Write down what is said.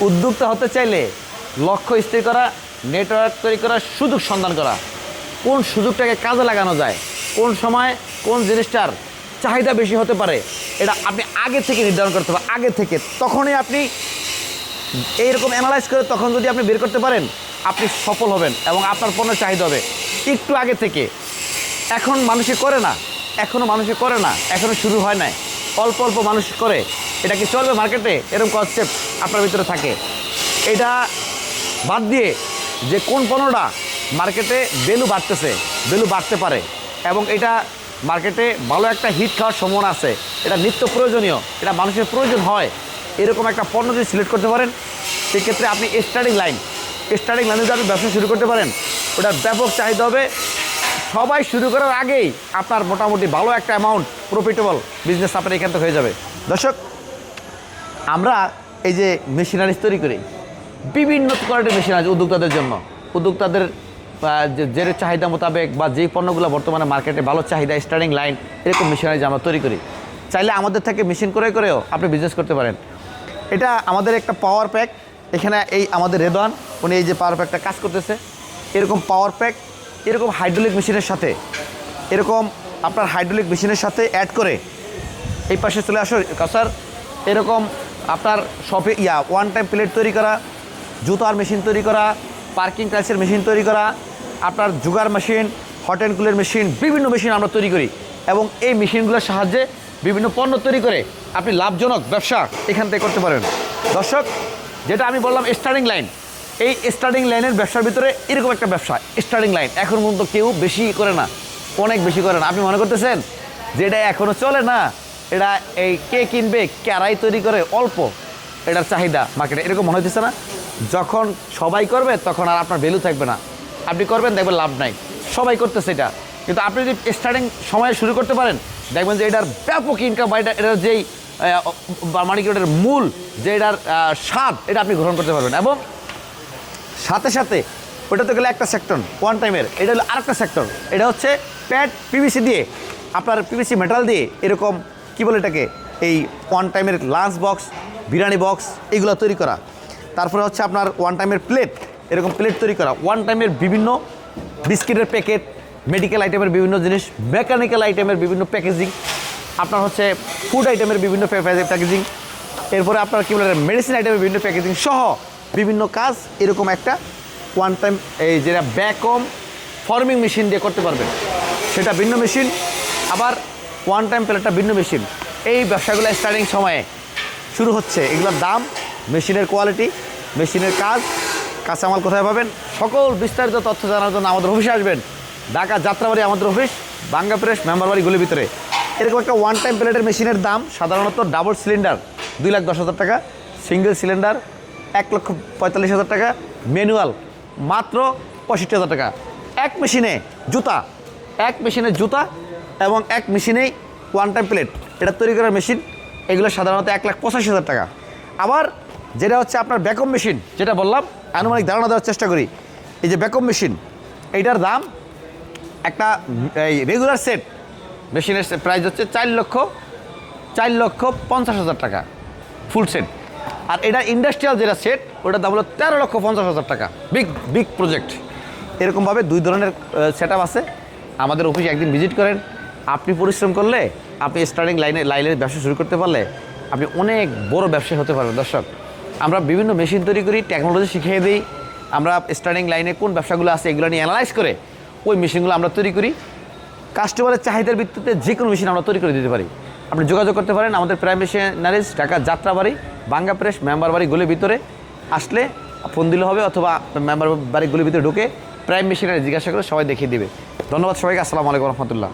উদ্যোক্তা হতে চাইলে লক্ষ্য স্থির করা নেটওয়ার্ক তৈরি করা, সুযোগ সন্ধান করা। কোন সুযোগটাকে কাজে লাগানো যায়? কোন সময় কোন জিনিসটার চাহিদা বেশি হতে পারে? এটা আপনি আগে থেকে নির্ধারণ করতে হবে। আগে থেকে তখনই আপনি এইরকম অ্যানালাইজ করে তখন যদি আপনি বের করতে পারেন, আপনি সফল হবেন এবং আপনার পণ্যের চাহিদা হবে। একটু আগে থেকে। এখন মানুষে করে না। এখনও মানুষে করে না। এখনও শুরু হয় নাই। অল্প অল্প মানুষ করে, এটা কি চলবে মার্কেটে? এরকম কনসেপ্ট আপনার ভিতরে থাকে। এটা বাদ দিয়ে যে কোন পণ্যটা মার্কেটে ভ্যালু বাড়তেছে ভ্যালু বাড়তে পারে, এবং এটা মার্কেটে ভালো একটা হিট খাওয়ার সম্ভাবনা আছে, এটা নিত্য প্রয়োজনীয়, এটা মানুষের প্রয়োজন হয়, এরকম একটা পণ্য যদি সিলেক্ট করতে পারেন, সেক্ষেত্রে আপনি স্টার্টিং লাইন স্টার্টিং লাইনে যদি আপনি ব্যবসা শুরু করতে পারেন, ওটার ব্যাপক চাহিদা হবে সবাই শুরু করার আগেই আপনার মোটামুটি ভালো একটা অ্যামাউন্ট প্রফিটেবল বিজনেস আপনার এখান থেকে হয়ে যাবে। দর্শক, আমরা এই যে মেশিনারিজ তৈরি করি, বিভিন্ন কোয়ালিটির আছে উদ্যোক্তাদের জন্য। উদ্যোক্তাদের যে যে চাহিদা মোতাবেক বা যেই পণ্যগুলো বর্তমানে মার্কেটে ভালো চাহিদা স্টার্টিং লাইন এরকম মেশিনারিজ আমরা তৈরি করি। চাইলে আমাদের থেকে মেশিন করে করেও আপনি বিজনেস করতে পারেন। এটা আমাদের একটা পাওয়ার প্যাক এখানে এই আমাদের রেদওয়ান উনি এই যে পাওয়ার প্যাকটা কাজ করতেছে। এরকম পাওয়ার প্যাক এরকম হাইড্রোলিক মেশিনের সাথে, এরকম আপনার হাইড্রোলিক মেশিনের সাথে অ্যাড করে এই পাশে চলে আসো। স্যার, এরকম আপনার শপে ইয়া ওয়ান টাইম প্লেট তৈরি করা, জুতার মেশিন তৈরি করা পার্কিং টাইলসের মেশিন তৈরি করা, আপনার জুগার মেশিন হট অ্যান্ড কুলের মেশিন বিভিন্ন মেশিন আমরা তৈরি করি এবং এই মেশিনগুলোর সাহায্যে বিভিন্ন পণ্য তৈরি করে আপনি লাভজনক ব্যবসা এখান থেকে করতে পারেন। দর্শক, যেটা আমি বললাম স্টার্টিং লাইন এই স্টার্টিং লাইনের ব্যবসার ভিতরে এরকম একটা ব্যবসা স্টার্টিং লাইন এখন পর্যন্ত কেউ বেশি করে না, অনেক বেশি করে না। আপনি মনে করতেছেন যে এটা এখনও চলে না, এটা এই কে কিনবে ক্যারাই তৈরি করে, অল্প এটার চাহিদা মার্কেটে এরকম মনে হইতেছে না? যখন সবাই করবে, তখন আর আপনার ভ্যালু থাকবে না। আপনি করবেন, দেখবেন লাভ নাই। সবাই করতেছে এটা। কিন্তু আপনি যদি স্টার্টিং সময়ে শুরু করতে পারেন, দেখবেন যে এটার ব্যাপক ইনকাম বা এটা, এটার যেই মানে কি মূল, যে এটার স্বাদ, এটা আপনি গ্রহণ করতে পারবেন। এবং সাথে সাথে ওটা তো গেলে একটা সেক্টর ওয়ান টাইমের এটা হলো আরেকটা সেক্টর এটা হচ্ছে প্যাড পিভিসি দিয়ে, আপনার পিভিসি মেটাল দিয়ে এরকম, কি বলে এটাকে? এই ওয়ান টাইমের লাঞ্চ বক্স বিরিয়ানি বক্স এগুলো তৈরি করা। তারপরে হচ্ছে আপনার ওয়ান টাইমের প্লেট এরকম প্লেট তৈরি করা। ওয়ান টাইমের বিভিন্ন বিস্কিটের প্যাকেট মেডিকেল আইটেমের বিভিন্ন জিনিস মেকানিক্যাল আইটেমের বিভিন্ন প্যাকেজিং আপনার হচ্ছে ফুড আইটেমের বিভিন্ন প্যাকেজিং এরপরে আপনার কী বলে মেডিসিন আইটেমের বিভিন্ন প্যাকেজিং সহ বিভিন্ন কাজ এরকম একটা ওয়ান টাইম এই যেটা ব্যাকম ফর্মিং মেশিন দিয়ে করতে পারবেন। সেটা ভিন্ন মেশিন আবার ওয়ান টাইম প্লেটটা ভিন্ন মেশিন এই ব্যবসাগুলো স্টার্টিং সময়ে শুরু হচ্ছে। এগুলোর দাম মেশিনের কোয়ালিটি মেশিনের কাজ, কাঁচামাল কোথায় পাবেন, সকল বিস্তারিত তথ্য জানার জন্য আমাদের অফিসে আসবেন। ঢাকা যাত্রাবাড়ি আমাদের অফিস বাঙ্গা প্রেস মেম্বারবাড়ি গুলির ভিতরে। এরকম একটা ওয়ান টাইম প্লেটের মেশিনের দাম সাধারণত ডাবল সিলিন্ডার দুই লাখ দশ হাজার টাকা সিঙ্গেল সিলিন্ডার এক লক্ষ পঁয়তাল্লিশ হাজার টাকা। ম্যানুয়াল, মাত্র পঁয়ষট্টি হাজার টাকা। এক মেশিনে জুতা, এক মেশিনে জুতা এবং এক মেশিনেই ওয়ান টাইম প্লেট এটা তৈরি করার মেশিন, এগুলো সাধারণত এক লাখ পঁচাশি হাজার টাকা। আবার যেটা হচ্ছে আপনার ব্যাকম মেশিন, যেটা বললাম, আনুমানিক ধারণা দেওয়ার চেষ্টা করি। এই যে ব্যাকম মেশিন, এইটার দাম একটা, এই রেগুলার সেট মেশিনের প্রাইস হচ্ছে চার লক্ষ চার লক্ষ পঞ্চাশ হাজার টাকা ফুল সেট আর এটা ইন্ডাস্ট্রিয়াল যেটা সেট ওটার দাম হলো তেরো লক্ষ পঞ্চাশ হাজার টাকা। বিগ বিগ প্রজেক্ট এরকমভাবে দুই ধরনের সেট আছে। আমাদের অফিসে একদিন ভিজিট করেন। আপনি পরিশ্রম করলে, আপনি স্টার্টিং লাইনে লাইনের ব্যবসা শুরু করতে পারলে, আপনি অনেক বড় ব্যবসায়ী হতে পারবেন। দর্শক, আমরা বিভিন্ন মেশিন তৈরি করি টেকনোলজি শিখিয়ে দিই। আমরা স্টার্টিং লাইনে কোন ব্যবসাগুলো আছে, এগুলো নিয়ে অ্যানালাইজ করে, ওই মেশিনগুলো আমরা তৈরি করি। কাস্টমারের চাহিদার ভিত্তিতে যে কোনো মেশিন আমরা তৈরি করে দিতে পারি। আপনি যোগাযোগ করতে পারেন আমাদের প্রাইম মেশিনারিজ ঢাকা যাত্রাবাড়ি। বাঙ্গা প্রেস মেম্বার বাড়ি গুলির ভিতরে আসলে ফোন দিলে হবে অথবা মেম্বার বাড়ি গুলির ভিতরে ঢুকে প্রাইম মেশিনারি জিজ্ঞাসা করে সবাই দেখিয়ে দিবে। ধন্যবাদ সবাইকে, আসসালামু আলাইকুম রহমতুল্লাহ।